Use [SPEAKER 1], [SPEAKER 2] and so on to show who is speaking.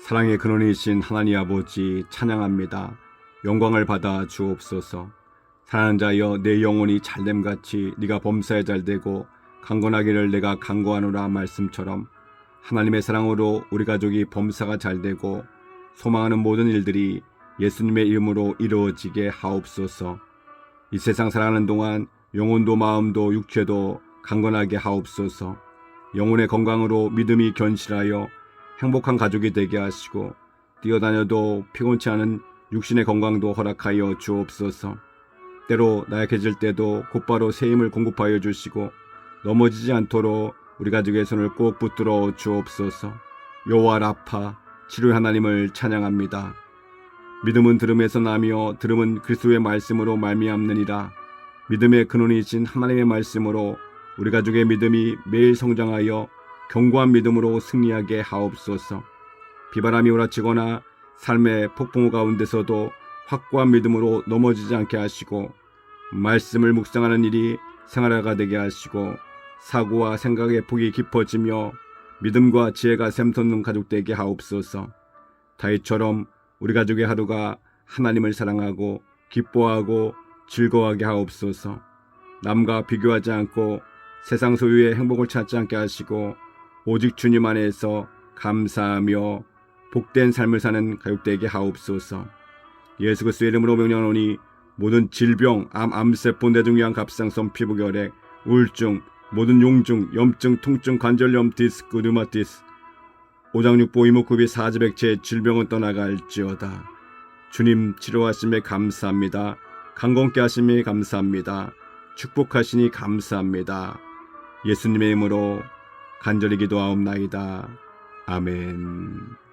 [SPEAKER 1] 사랑의 근원이신 하나님 아버지 찬양합니다. 영광을 받아 주옵소서. 사랑하는 자여 내 영혼이 잘됨같이 네가 범사에 잘되고 강건하기를 내가 강구하노라 말씀처럼 하나님의 사랑으로 우리 가족이 범사가 잘되고 소망하는 모든 일들이 예수님의 이름으로 이루어지게 하옵소서. 이 세상 살아가는 동안 영혼도 마음도 육체도 강건하게 하옵소서. 영혼의 건강으로 믿음이 견실하여 행복한 가족이 되게 하시고 뛰어다녀도 피곤치 않은 육신의 건강도 허락하여 주옵소서. 때로 나약해질 때도 곧바로 새 힘을 공급하여 주시고 넘어지지 않도록 우리 가족의 손을 꼭 붙들어 주옵소서. 여호와 라파 치료의 하나님을 찬양합니다. 믿음은 들음에서 나며 들음은 그리스도의 말씀으로 말미암느니라. 믿음의 근원이신 하나님의 말씀으로 우리 가족의 믿음이 매일 성장하여 견고한 믿음으로 승리하게 하옵소서. 비바람이 오라치거나 삶의 폭풍우 가운데서도 확고한 믿음으로 넘어지지 않게 하시고 말씀을 묵상하는 일이 생활화가 되게 하시고 사고와 생각의 폭이 깊어지며 믿음과 지혜가 샘솟는 가족 되게 하옵소서. 다윗처럼 우리 가족의 하루가 하나님을 사랑하고 기뻐하고 즐거워하게 하옵소서. 남과 비교하지 않고 세상 소유의 행복을 찾지 않게 하시고 오직 주님 안에서 감사하며 복된 삶을 사는 가족되게 하옵소서. 예수 그리스도의 이름으로 명령하노니 모든 질병, 암, 암세포, 뇌종양, 갑상선, 피부결핵, 우울증, 모든 용증, 염증, 통증, 관절염, 디스크, 류마티스, 오장육부, 이목구비, 사지백체 질병은 떠나갈지어다. 주님 치료하심에 감사합니다. 강건케 하심에 감사합니다. 축복하시니 감사합니다. 예수님의 이름으로 간절히 기도하옵나이다. 아멘.